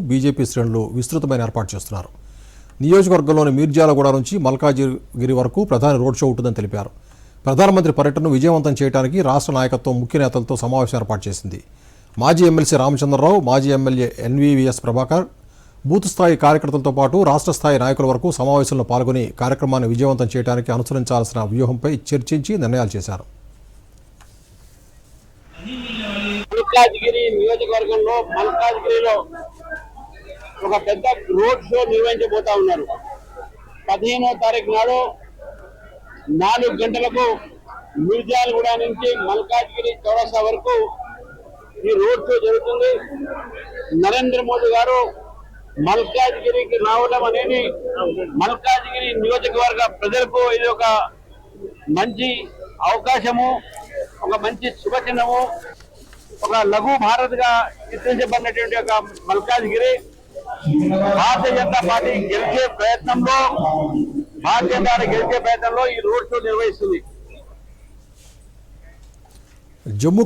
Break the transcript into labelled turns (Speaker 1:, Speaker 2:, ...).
Speaker 1: BJP శ్రేణులు విస్తృతమైన ఏర్పాటు చేస్తున్నారు. నియోజకవర్గంలోని మీర్జాలగూడ నుంచి మల్కాజిగిరి వరకు ప్రధాని రోడ్ షో ఉంటుందని తెలిపారు. ప్రధానమంత్రి పర్యటనను విజయవంతం చేయడానికి రాష్ట్ర నాయకత్వం ముఖ్య నేతలతో సమావేశం ఏర్పాటు చేసింది. మాజీ ఎమ్మెల్సీ రామచంద్రరావు మాజీ ఎమ్మెల్యే ఎన్వీవీఎస్ ప్రభాకర్ బూత్ స్థాయి కార్యకర్తలతో పాటు రాష్ట్ర స్థాయి నాయకుల వరకు సమావేశంలో పాల్గొని కార్యక్రమాన్ని విజయవంతం చేయడానికి అనుసరించాల్సిన వ్యూహంపై చర్చించి నిర్ణయాలు చేశారు.
Speaker 2: మల్కాజ్గిరి నియోజకవర్గంలో మల్కాజ్గిరిలో ఒక పెద్ద రోడ్ షో నిర్వహించబోతా ఉన్నారు. పదిహేనో తారీఖు నాడు నాలుగు గంటలకు మిర్జాలగూడ నుంచి మల్కాజ్గిరి చౌరస్తా వరకు ఈ రోడ్ షో జరుగుతుంది. నరేంద్ర మోదీ గారు మల్కాజ్గిరికి రావడం అనేది మల్కాజ్గిరి నియోజకవర్గ ప్రజలకు ఇది ఒక మంచి అవకాశము ఒక మంచి శుభచిహ్నము ఒక లఘు భారత్గా చిత్రించబడినటువంటి ఒక మల్కాజ్గిరి. భారతీయ జనతా పార్టీ గెలిచే ప్రయత్నంలో భారతీయ పార్టీ గెలిచే ప్రయత్నంలో ఈ రోడ్ షో నిర్వహిస్తుంది.
Speaker 1: జమ్మూ